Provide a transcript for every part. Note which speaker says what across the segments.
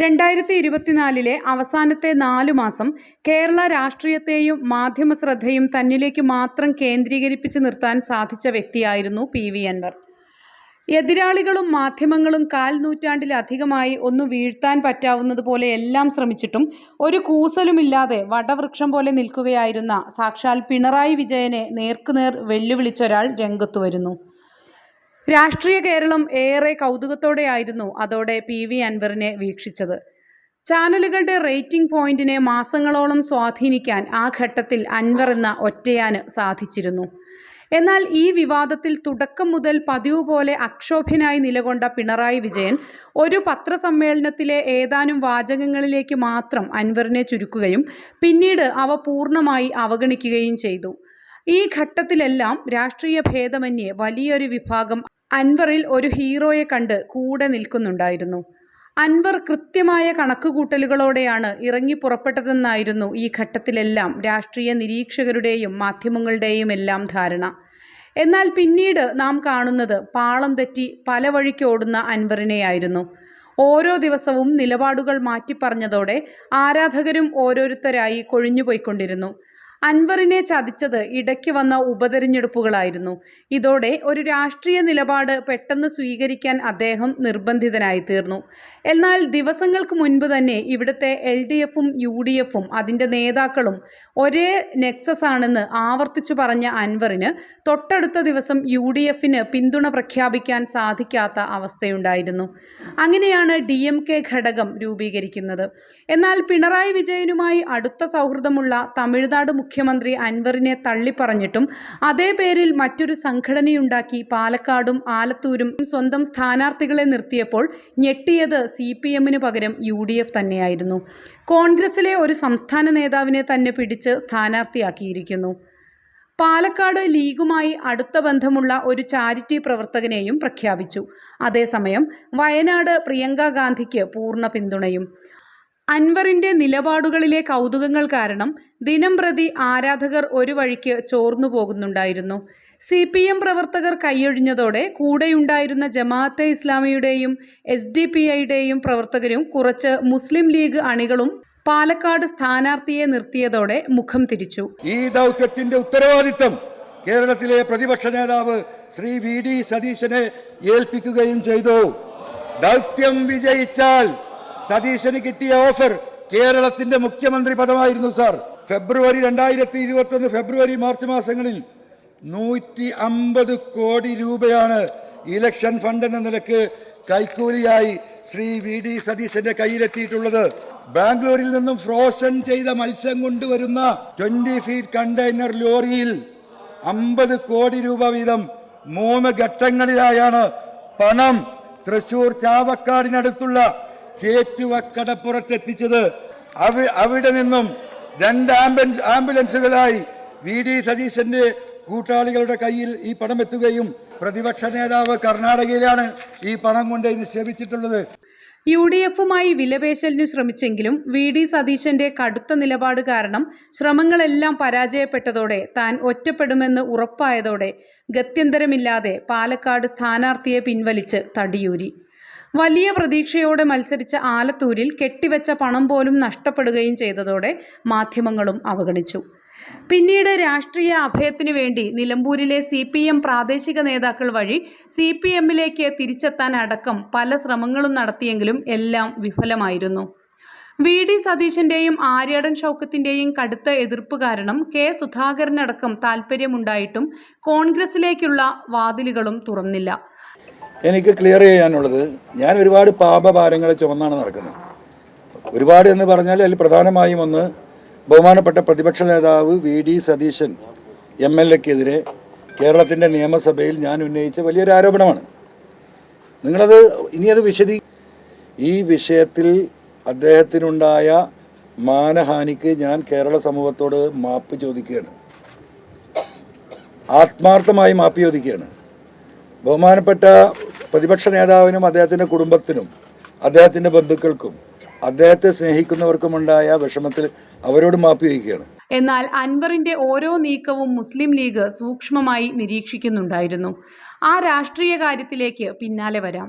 Speaker 1: രണ്ടായിരത്തി ഇരുപത്തിനാലിലെ അവസാനത്തെ നാലു മാസം കേരള രാഷ്ട്രീയത്തെയും മാധ്യമ ശ്രദ്ധയും തന്നിലേക്ക് മാത്രം കേന്ദ്രീകരിപ്പിച്ച് നിർത്താൻ സാധിച്ച വ്യക്തിയായിരുന്നു പി വി അൻവർ. എതിരാളികളും മാധ്യമങ്ങളും കാൽ നൂറ്റാണ്ടിലധികമായി ഒന്ന് വീഴ്ത്താൻ പറ്റാവുന്നതുപോലെ എല്ലാം ശ്രമിച്ചിട്ടും ഒരു കൂസലുമില്ലാതെ വടവൃക്ഷം പോലെ നിൽക്കുകയായിരുന്ന സാക്ഷാൽ പിണറായി വിജയനെ നേർക്കുനേർ വെല്ലുവിളിച്ചൊരാൾ രംഗത്തു വരുന്നു. രാഷ്ട്രീയ കേരളം ഏറെ കൗതുകത്തോടെയായിരുന്നു അതോടെ പി വി അൻവറിനെ വീക്ഷിച്ചത്. ചാനലുകളുടെ റേറ്റിംഗ് പോയിന്റിനെ മാസങ്ങളോളം സ്വാധീനിക്കാൻ ആ ഘട്ടത്തിൽ അൻവർ എന്ന ഒറ്റയാന് സാധിച്ചിരുന്നു. എന്നാൽ ഈ വിവാദത്തിൽ തുടക്കം മുതൽ പതിവ് പോലെ അക്ഷോഭ്യനായി നിലകൊണ്ട പിണറായി വിജയൻ ഒരു പത്രസമ്മേളനത്തിലെ ഏതാനും വാചകങ്ങളിലേക്ക് മാത്രം അൻവറിനെ ചുരുക്കുകയും പിന്നീട് അവ പൂർണമായി അവഗണിക്കുകയും ചെയ്തു. ഈ ഘട്ടത്തിലെല്ലാം രാഷ്ട്രീയ ഭേദമന്യേ വലിയൊരു വിഭാഗം അൻവറിൽ ഒരു ഹീറോയെ കണ്ട് കൂടെ നിൽക്കുന്നുണ്ടായിരുന്നു. അൻവർ കൃത്യമായ കണക്കുകൂട്ടലുകളോടെയാണ് ഇറങ്ങി പുറപ്പെട്ടതെന്നായിരുന്നു ഈ ഘട്ടത്തിലെല്ലാം രാഷ്ട്രീയ നിരീക്ഷകരുടെയും മാധ്യമങ്ങളുടെയും എല്ലാം ധാരണ. എന്നാൽ പിന്നീട് നാം കാണുന്നത് പാളം തെറ്റി പല വഴിക്കോടുന്ന അൻവറിനെയായിരുന്നു. ഓരോ ദിവസവും നിലപാടുകൾ മാറ്റിപ്പറഞ്ഞതോടെ ആരാധകരും ഓരോരുത്തരായി കൊഴിഞ്ഞുപോയിക്കൊണ്ടിരുന്നു. അൻവറിനെ ചതിച്ചത് ഇടയ്ക്ക് വന്ന ഉപതെരഞ്ഞെടുപ്പുകളായിരുന്നു. ഇതോടെ ഒരു രാഷ്ട്രീയ നിലപാട് പെട്ടെന്ന് സ്വീകരിക്കാൻ അദ്ദേഹം നിർബന്ധിതനായി തീർന്നു. എന്നാൽ ദിവസങ്ങൾക്ക് മുൻപ് തന്നെ ഇവിടുത്തെ എൽ ഡി എഫും യു ഡി എഫും അതിന്റെ നേതാക്കളും ഒരേ നെക്സസ് ആണെന്ന് ആവർത്തിച്ചു പറഞ്ഞ അൻവറിന് തൊട്ടടുത്ത ദിവസം യു ഡി എഫിന് പിന്തുണ പ്രഖ്യാപിക്കാൻ സാധിക്കാത്ത അവസ്ഥയുണ്ടായിരുന്നു. അങ്ങനെയാണ് ഡി എം കെ ഘടകം രൂപീകരിക്കുന്നത്. എന്നാൽ പിണറായി വിജയനുമായി അടുത്ത സൗഹൃദമുള്ള തമിഴ്നാട് മുഖ്യമന്ത്രി അൻവറിനെ തള്ളിപ്പറഞ്ഞിട്ടും അതേ പേരിൽ മറ്റൊരു സംഘടനയുണ്ടാക്കി പാലക്കാടും ആലത്തൂരും സ്വന്തം സ്ഥാനാർത്ഥികളെ നിർത്തിയപ്പോൾ ഞെട്ടിയത് സി പി എമ്മിന് പകരം യു ഡി എഫ് തന്നെയായിരുന്നു. കോൺഗ്രസിലെ ഒരു സംസ്ഥാന നേതാവിനെ തന്നെ പിടിച്ച് സ്ഥാനാർത്ഥിയാക്കിയിരിക്കുന്നു. പാലക്കാട് ലീഗുമായി അടുത്ത ബന്ധമുള്ള ഒരു ചാരിറ്റി പ്രവർത്തകനെയും പ്രഖ്യാപിച്ചു. അതേസമയം വയനാട് പ്രിയങ്ക ഗാന്ധിക്ക് പൂർണ പിന്തുണയും. അൻവറിന്റെ നിലപാടുകളിലെ കൗതുകങ്ങൾ കാരണം ദിനം പ്രതി ആരാധകർ ഒരു വഴിക്ക് ചോർന്നു പോകുന്നുണ്ടായിരുന്നു. സി പി എം പ്രവർത്തകർ കൈയൊഴിഞ്ഞതോടെ കൂടെയുണ്ടായിരുന്ന ജമാഅത്തെ ഇസ്ലാമിയുടെയും എസ് ഡി പി ഐയുടെയും പ്രവർത്തകരും കുറച്ച് മുസ്ലിം ലീഗ് അണികളും പാലക്കാട് സ്ഥാനാർത്ഥിയെ നിർത്തിയതോടെ മുഖം തിരിച്ചു.
Speaker 2: ഈ ദൗത്യത്തിന്റെ ഉത്തരവാദിത്തം കേരളത്തിലെ പ്രതിപക്ഷ നേതാവ് ശ്രീ വി ഡി സതീശനെ ഏൽപ്പിക്കുകയും ചെയ്തു. ദൗത്യം വിജയിച്ചാൽ സതീശന് കിട്ടിയ ഓഫർ കേരളത്തിന്റെ മുഖ്യമന്ത്രി പദമായിരുന്നു സാർ. ഫെബ്രുവരി രണ്ടായിരത്തി ഇരുപത്തി ഒന്ന് ഫെബ്രുവരി മാർച്ച് മാസങ്ങളിൽ നൂറ്റി അമ്പത് കോടി രൂപയാണ് ഇലക്ഷൻ ഫണ്ട് എന്ന നിലയ്ക്ക് കൈക്കൂലിയായി ശ്രീ വി ഡി സതീശന്റെ കയ്യിലെത്തിയിട്ടുള്ളത്. ബാംഗ്ലൂരിൽ നിന്നും ഫ്രോസൺ ചെയ്ത മത്സ്യം കൊണ്ടുവരുന്ന ട്വന്റി ഫീറ്റ് കണ്ടെയ്നർ ലോറിയിൽ അമ്പത് കോടി രൂപ വീതം മൂന്ന് ഘട്ടങ്ങളിലായാണ് പണം. തൃശൂർ ചാവക്കാടിനടുത്തുള്ള ചേറ്റുവക്കടപ്പുറത്ത് എത്തിച്ചത് അവി അവിടെ നിന്നും രണ്ട് ആംബുലൻസ് ആംബുലൻസുകളായി വി ഡി സതീശന്റെ കൂട്ടാളികളുടെ കയ്യിൽ ഈ പണം എത്തുകയും പ്രതിപക്ഷ നേതാവ് കർണാടകയിലാണ് ഈ പണം കൊണ്ട് നിക്ഷേപിച്ചിട്ടുള്ളത്.
Speaker 1: യു ഡി എഫുമായി വിലപേശലിന് ശ്രമിച്ചെങ്കിലും വി ഡി സതീശന്റെ കടുത്ത നിലപാട് കാരണം ശ്രമങ്ങളെല്ലാം പരാജയപ്പെട്ടതോടെ താൻ ഒറ്റപ്പെടുമെന്ന് ഉറപ്പായതോടെ ഗത്യന്തരമില്ലാതെ പാലക്കാട് സ്ഥാനാർത്ഥിയെ പിൻവലിച്ച് തടിയൂരി. വലിയ പ്രതീക്ഷയോടെ മത്സരിച്ച ആലത്തൂരിൽ കെട്ടിവെച്ച പണം പോലും നഷ്ടപ്പെടുകയും ചെയ്തതോടെ മാധ്യമങ്ങളും അവഗണിച്ചു. പിന്നീട് രാഷ്ട്രീയ അഭയത്തിനു വേണ്ടി നിലമ്പൂരിലെ സി പി എം പ്രാദേശിക നേതാക്കൾ വഴി സി പി എമ്മിലേക്ക് തിരിച്ചെത്താൻ അടക്കം പല ശ്രമങ്ങളും നടത്തിയെങ്കിലും എല്ലാം വിഫലമായിരുന്നു. വി ഡി സതീശന്റെയും ആര്യാടൻ ഷൗക്കത്തിന്റെയും കടുത്ത എതിർപ്പ് കാരണം കെ സുധാകരനടക്കം താൽപ്പര്യമുണ്ടായിട്ടും കോൺഗ്രസിലേക്കുള്ള വാതിലുകളും തുറന്നില്ല.
Speaker 2: എനിക്ക് ക്ലിയർ ചെയ്യാനുള്ളത് ഞാൻ ഒരുപാട് പാപഭാരങ്ങളെ ചുമന്നാണ് നടക്കുന്നത്. ഒരുപാട് എന്ന് പറഞ്ഞാൽ അതിൽ പ്രധാനമായും ഒന്ന് ബഹുമാനപ്പെട്ട പ്രതിപക്ഷ നേതാവ് V D Satheesan M L എക്കെതിരെ കേരളത്തിന്റെ നിയമസഭയിൽ ഞാൻ ഉന്നയിച്ച വലിയൊരു ആരോപണമാണ്. നിങ്ങളത് ഇനി അത് വിശദീ ഈ വിഷയത്തിൽ അദ്ദേഹത്തിനുണ്ടായ മാനഹാനിക്ക് ഞാൻ കേരള സമൂഹത്തോട് മാപ്പ് ചോദിക്കുകയാണ്. ആത്മാർത്ഥമായി മാപ്പ് ചോദിക്കുകയാണ്. ബഹുമാനപ്പെട്ട പ്രതിപക്ഷ നേതാവിനും അദ്ദേഹത്തിന്റെ കുടുംബത്തിനും അദ്ദേഹത്തിന്റെ ബന്ധുക്കൾക്കും അദ്ദേഹത്തെ സ്നേഹിക്കുന്നവർക്കുമുണ്ടായ വിഷമത്തിൽ അവരോട് മാപ്പി വയ്ക്കുകയാണ്
Speaker 1: എന്നാൽ അൻവറിന്റെ ഓരോ നീക്കവും മുസ്ലിം ലീഗ് സൂക്ഷ്മമായി നിരീക്ഷിക്കുന്നുണ്ടായിരുന്നു. ആ രാഷ്ട്രീയ കാര്യത്തിലേക്ക് പിന്നാലെ വരാം.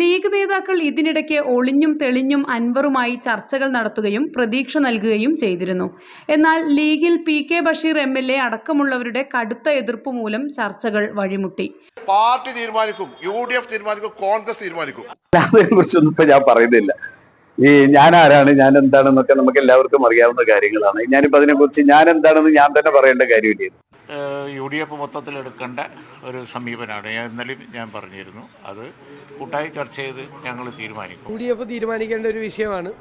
Speaker 1: ലീഗ് നേതാക്കൾ ഇതിനിടയ്ക്ക് ഒളിഞ്ഞും തെളിഞ്ഞും അൻവറുമായി ചർച്ചകൾ നടത്തുകയും പ്രതീക്ഷ നൽകുകയും ചെയ്തിരുന്നു. എന്നാൽ ലീഗിൽ P K Basheer M L A അടക്കമുള്ളവരുടെ കടുത്ത എതിർപ്പ് മൂലം ചർച്ചകൾ വഴിമുട്ടി.
Speaker 3: പാർട്ടി തീരുമാനിക്കും യു ഡി എഫ് തീരുമാനിക്കും കോൺഗ്രസ് തീരുമാനിക്കും.
Speaker 4: ഇപ്പൊ ഞാൻ പറയുന്നില്ല. ഈ ഞാൻ ആരാണ് ഞാൻ എന്താണെന്നൊക്കെ നമുക്ക് എല്ലാവർക്കും അറിയാവുന്ന കാര്യങ്ങളാണ്. ഞാനിപ്പോ അതിനെ കുറിച്ച് ഞാൻ എന്താണെന്ന് ഞാൻ തന്നെ പറയേണ്ട കാര്യമില്ല.
Speaker 5: യു ഡി എഫ് മൊത്തത്തിലെടുക്കേണ്ട ഒരു സമീപനമാണ്. ഞാൻ ഇന്നലെയും ഞാൻ പറഞ്ഞിരുന്നു. അത് കൂട്ടായി ചർച്ച ചെയ്ത് ഞങ്ങൾ തീരുമാനിക്കും.
Speaker 6: യു ഡി എഫ് തീരുമാനിക്കേണ്ട ഒരു വിഷയമാണ്.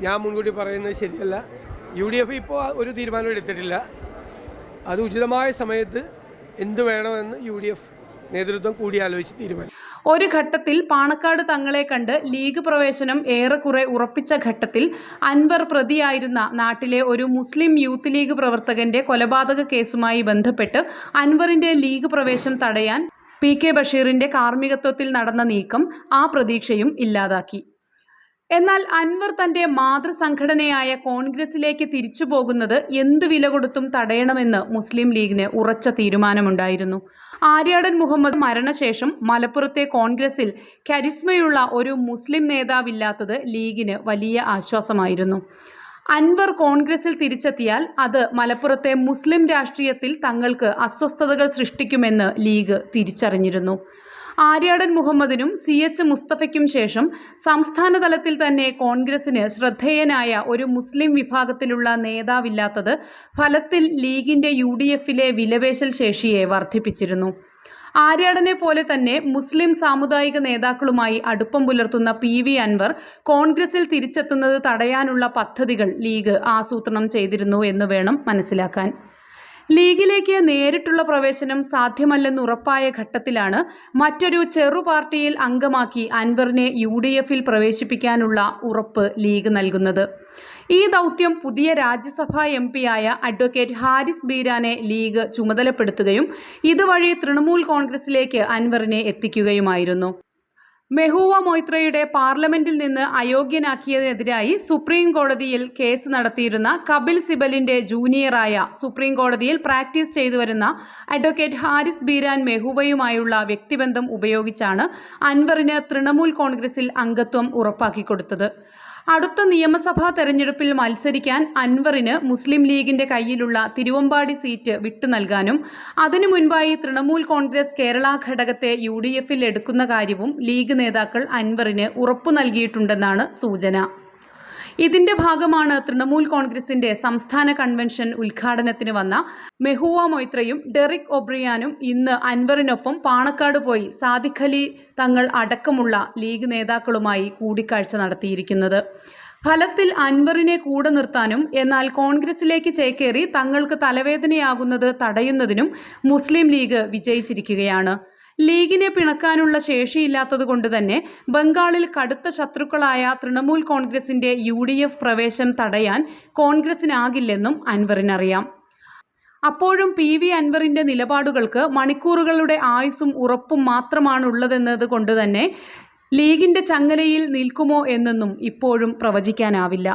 Speaker 6: ഞാൻ മുൻകൂട്ടി പറയുന്നത് ശരിയല്ല. യു ഡി എഫ് ഇപ്പോൾ ഒരു തീരുമാനം എടുത്തിട്ടില്ല. അത് ഉചിതമായ സമയത്ത് എന്ത് വേണമെന്ന് യു ഡി എഫ് നേതൃത്വം കൂടിയാലോചിച്ച് തീരുമാനിക്കും
Speaker 1: ഒരു ഘട്ടത്തിൽ പാണക്കാട് തങ്ങളെ കണ്ട് ലീഗ് പ്രവേശനം ഏറെക്കുറെ ഉറപ്പിച്ച ഘട്ടത്തിൽ അൻവർ പ്രതിയായിരുന്ന നാട്ടിലെ ഒരു മുസ്ലിം യൂത്ത് ലീഗ് പ്രവർത്തകന്റെ കൊലപാതക കേസുമായി ബന്ധപ്പെട്ട് അൻവറിന്റെ ലീഗ് പ്രവേശം തടയാൻ പി കെ ബഷീറിന്റെ കാർമ്മികത്വത്തിൽ നടന്ന നീക്കം ആ പ്രതീക്ഷയും ഇല്ലാതാക്കി. എന്നാൽ അൻവർ തന്റെ മാതൃസംഘടനയായ കോൺഗ്രസിലേക്ക് തിരിച്ചു പോകുന്നത് എന്ത് വില കൊടുത്തും തടയണമെന്ന് മുസ്ലിം ലീഗിന് ഉറച്ച തീരുമാനമുണ്ടായിരുന്നു. ആര്യാടൻ മുഹമ്മദ് മരണശേഷം മലപ്പുറത്തെ കോൺഗ്രസിൽ കരിസ്മയുള്ള ഒരു മുസ്ലിം നേതാവില്ലാത്തത് ലീഗിന് വലിയ ആശ്വാസമായിരുന്നു. അൻവർ കോൺഗ്രസിൽ തിരിച്ചെത്തിയാൽ അത് മലപ്പുറത്തെ മുസ്ലിം രാഷ്ട്രീയത്തിൽ തങ്ങൾക്ക് അസ്വസ്ഥതകൾ സൃഷ്ടിക്കുമെന്ന് ലീഗ് തിരിച്ചറിഞ്ഞിരുന്നു. ആര്യാടൻ മുഹമ്മദിനും സി എച്ച് മുസ്തഫയ്ക്കും ശേഷം സംസ്ഥാന തലത്തിൽ തന്നെ കോൺഗ്രസിന് ശ്രദ്ധേയനായ ഒരു മുസ്ലിം വിഭാഗത്തിലുള്ള നേതാവില്ലാത്തത് ഫലത്തിൽ ലീഗിന്റെ യു ഡി എഫിലെ വിലപേശൽ ശേഷിയെ വർദ്ധിപ്പിച്ചിരുന്നു. ആര്യാടനെ പോലെ തന്നെ മുസ്ലിം സാമുദായിക നേതാക്കളുമായി അടുപ്പം പുലർത്തുന്ന പി വി അൻവർ കോൺഗ്രസിൽ തിരിച്ചെത്തുന്നത് തടയാനുള്ള പദ്ധതികൾ ലീഗ് ആസൂത്രണം ചെയ്തിരുന്നു എന്ന് വേണം മനസ്സിലാക്കാൻ. ലീഗിലേക്ക് നേരിട്ടുള്ള പ്രവേശനം സാധ്യമല്ലെന്ന് ഉറപ്പായ ഘട്ടത്തിലാണ് മറ്റൊരു ചെറു പാർട്ടിയിൽ അംഗമാക്കി അൻവറിനെ യു ഡി എഫിൽ പ്രവേശിപ്പിക്കാനുള്ള ഉറപ്പ് ലീഗ് നൽകുന്നത്. ഈ ദൗത്യം പുതിയ രാജ്യസഭാ എം പിയായ അഡ്വക്കേറ്റ് ഹാരിസ് ബീരാനെ ലീഗ് ചുമതലപ്പെടുത്തുകയും ഇതുവഴി തൃണമൂൽ കോൺഗ്രസിലേക്ക് അൻവറിനെ എത്തിക്കുകയുമായിരുന്നു. മെഹൂവ മൊയ്ത്രയുടെ പാർലമെന്റിൽ നിന്ന് അയോഗ്യനാക്കിയതിനെതിരായി സുപ്രീം കോടതിയിൽ കേസ് നടത്തിയിരുന്ന കപിൽ സിബലിന്റെ ജൂനിയറായ സുപ്രീം കോടതിയിൽ പ്രാക്ടീസ് ചെയ്തുവരുന്ന അഡ്വക്കേറ്റ് ഹാരിസ് ബീരാൻ മെഹൂവയുമായുള്ള വ്യക്തിബന്ധം ഉപയോഗിച്ചാണ് അൻവറിന് തൃണമൂൽ കോൺഗ്രസിൽ അംഗത്വം ഉറപ്പാക്കിക്കൊടുത്തത് അടുത്ത നിയമസഭാ തെരഞ്ഞെടുപ്പിൽ മത്സരിക്കാൻ അൻവറിന് മുസ്ലിം ലീഗിന്റെ കയ്യിലുള്ള തിരുവമ്പാടി സീറ്റ് വിട്ടു നൽകാനും അതിനു മുൻപായി തൃണമൂൽ കോൺഗ്രസ് കേരള ഘടകത്തെ യു ഡി എഫിൽ എടുക്കുന്ന കാര്യവും ലീഗ് നേതാക്കൾ അൻവറിന് ഉറപ്പു നൽകിയിട്ടുണ്ടെന്നാണ് സൂചന. ഇതിന്റെ ഭാഗമാണ് തൃണമൂൽ കോൺഗ്രസിന്റെ സംസ്ഥാന കൺവെൻഷൻ ഉദ്ഘാടനത്തിന് വന്ന മെഹുവ മൊയ്ത്രയും ഡെറിക് ഒബ്രിയാനും ഇന്ന് അൻവറിനൊപ്പം പാണക്കാട് പോയി സാദിഖ് അലി തങ്ങൾ അടക്കമുള്ള ലീഗ് നേതാക്കളുമായി കൂടിക്കാഴ്ച നടത്തിയിരിക്കുന്നത്. ഫലത്തിൽ അൻവറിനെ കൂടെ നിർത്താനും എന്നാൽ കോൺഗ്രസിലേക്ക് ചേക്കേറി തങ്ങൾക്ക് തലവേദനയാകുന്നത് തടയുന്നതിനും മുസ്ലിം ലീഗ് വിജയിച്ചിരിക്കുകയാണ്. ലീഗിനെ പിണക്കാനുള്ള ശേഷിയില്ലാത്തതുകൊണ്ട് തന്നെ ബംഗാളിൽ കടുത്ത ശത്രുക്കളായ തൃണമൂൽ കോൺഗ്രസിന്റെ യു പ്രവേശം തടയാൻ കോൺഗ്രസിനാകില്ലെന്നും അൻവറിനറിയാം. അപ്പോഴും പി വി അൻവറിന്റെ നിലപാടുകൾക്ക് മണിക്കൂറുകളുടെ ആയുസ്സും ഉറപ്പും മാത്രമാണുള്ളതെന്നത് കൊണ്ട് തന്നെ ലീഗിന്റെ ചങ്ങലയിൽ നിൽക്കുമോ എന്നൊന്നും ഇപ്പോഴും പ്രവചിക്കാനാവില്ല.